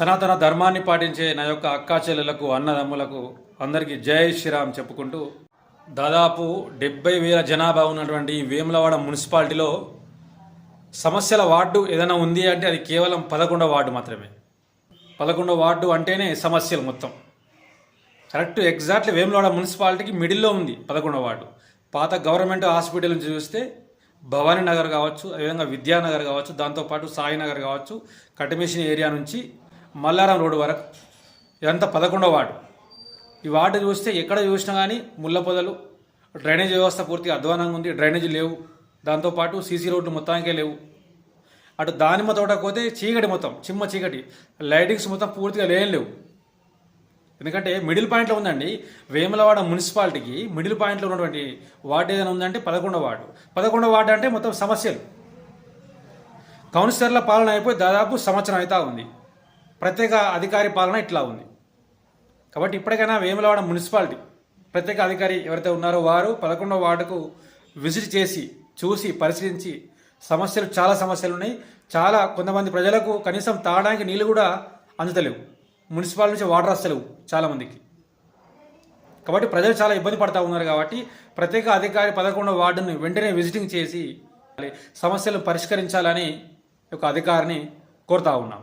సనాతన ధర్మాన్ని పాటించే నా యొక్క అక్కా చెల్లెలకు అన్నదమ్ములకు అందరికీ జై శ్రీరామ్ చెప్పుకుంటూ దాదాపు డెబ్బై వేల జనాభా ఉన్నటువంటి ఈ వేములవాడ మున్సిపాలిటీలో సమస్యల వార్డు ఏదైనా ఉంది అంటే అది కేవలం పదకొండవ వార్డు మాత్రమే. పదకొండవ వార్డు అంటేనే సమస్యలు మొత్తం. కరెక్ట్ ఎగ్జాక్ట్లీ వేములవాడ మున్సిపాలిటీకి మిడిల్లో ఉంది పదకొండవ వార్డు. పాత గవర్నమెంట్ హాస్పిటల్ నుంచి చూస్తే భవానీ నగర్ కావచ్చు అదేవిధంగా విద్యానగర్ కావచ్చు దాంతోపాటు సాయినగర్ కావచ్చు కటిమిషన్ ఏరియా నుంచి మల్లారం రోడ్డు వరకు. ఇదంతా పదకొండవ వార్డు. ఈ వార్డు చూస్తే ఎక్కడ చూసినా కానీ ముళ్ళ పొదలు డ్రైనేజ్ వ్యవస్థ పూర్తిగా అధ్వానంగా ఉంది డ్రైనేజ్ లేవు. దాంతోపాటు సీసీ రోడ్లు మొత్తానికే లేవు. అటు దానిమ్మ తోటకు పోతే చీకటి మొత్తం చిమ్మ చీకటి. లైటింగ్స్ మొత్తం పూర్తిగా లేని లేవు. ఎందుకంటే మిడిల్ పాయింట్లో ఉందండి వేములవాడ మున్సిపాలిటీకి మిడిల్ పాయింట్లో ఉన్నటువంటి వార్డు ఏదైనా ఉందంటే పదకొండవ వార్డు. పదకొండవ వార్డు అంటే మొత్తం సమస్యలు. కౌన్సిలర్ల పాలన అయిపోయి దాదాపు సంవత్సరం అవుతా ఉంది. ప్రత్యేక అధికారి పాలన ఇట్లా ఉంది. కాబట్టి ఇప్పటికైనా వేములవాడ మున్సిపాలిటీ ప్రత్యేక అధికారి ఎవరైతే ఉన్నారో వారు పదకొండవ వార్డుకు విజిట్ చేసి చూసి పరిశీలించి సమస్యలు చాలా సమస్యలు ఉన్నాయి. చాలా కొంతమంది ప్రజలకు కనీసం తాగడానికి నీళ్ళు కూడా అందుతలేవు. మున్సిపాలిటీ నుంచి వాటర్ వస్తలేవు చాలామందికి కాబట్టి ప్రజలు చాలా ఇబ్బంది పడతా ఉన్నారు కాబట్టి ప్రత్యేక అధికారి పదకొండవ వార్డుని వెంటనే విజిటింగ్ చేసి సమస్యలు పరిష్కరించాలని ఒక అధికారిని కోరుతా ఉన్నాం.